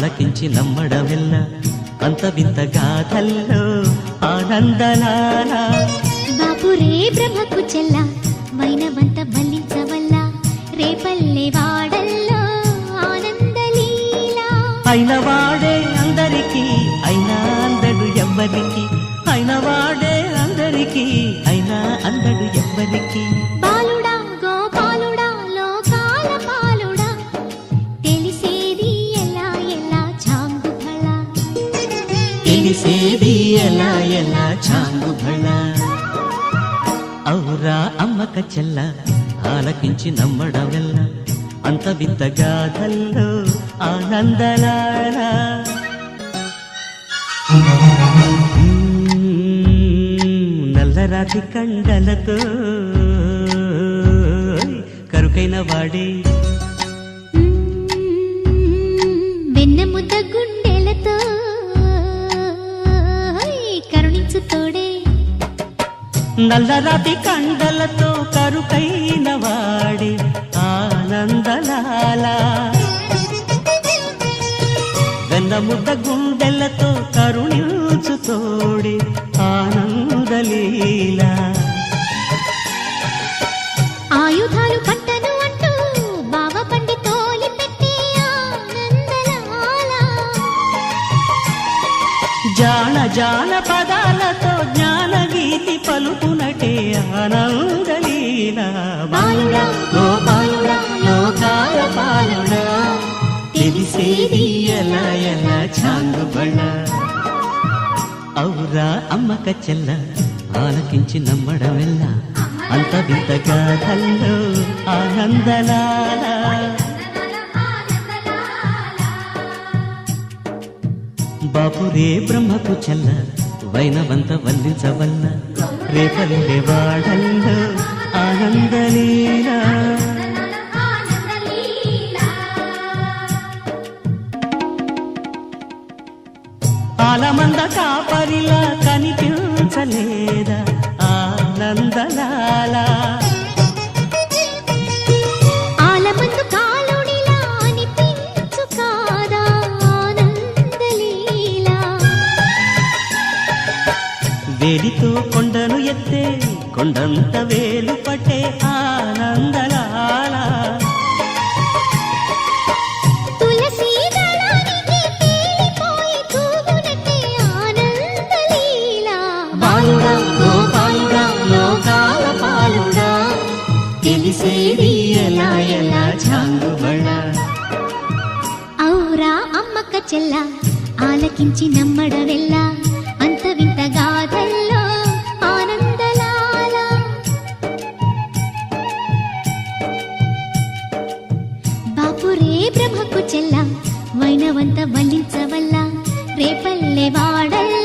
ఆలకించి నమ్మడమెల్ల అంత వింత గాథల్లో ఆనందలాల బాపురే బ్రహ్మకు చెల్ల వైనవంత బల్లించవల్ల రేపల్లె వాడల్లో ఆనందలీలా. అయిన వాడే అందరికీ అయినా అందడు ఎవ్వరికి. అయిన వాడే అందరికీ అయినా అందడు ఎవ్వరికి. తెలిసేది ఎలా ఎలా ఔరా అమ్మక చెల్ల ఆలకించి నమ్మడమెల్ల అంత వింత గాథల్లో ఆనందలారా నల్లరాతి కండలతో కరుకైన వాడే నల్లరాతి కండలతో కరుకైన వాడి ఆనందలాల. వెన్నముద్ద గుండెలతో కరుణించు తోడి ఆనందలీల. ఆయుధాలు జాన జాన పదాలతో జ్ఞాన గీతి పలుకునటే ఆనందలీల బాలుడా గోపాలుడా లోకాల పాలుడా తెలిసేది ఎలా ఎలా చాంగుబళ్ళ ఔరా అమ్మక చెల్ల ఆలకించి నమ్మడమెల్ల? అంత వింత గాథల్లో ఆనందలాలా? బాపురే బ్రహ్మకు చెల్ల వైనవంత వల్లించవల్ల రేపల్లె వాడల్లో ఆనందలీలా. ఆలమంద కాపరిలా కనిపించలేదా? వేలితో కొండను ఎత్తే కొండంత వేలు పట్టే ఆనందలాల తెలిసేది ఎలా ఎలా చాంగుబళ ఔరా అమ్మక్క చెల్ల ఆలకించి నమ్మడవెల్లా. వంత బలించవల్ల రేపల్లె వాడల్ల.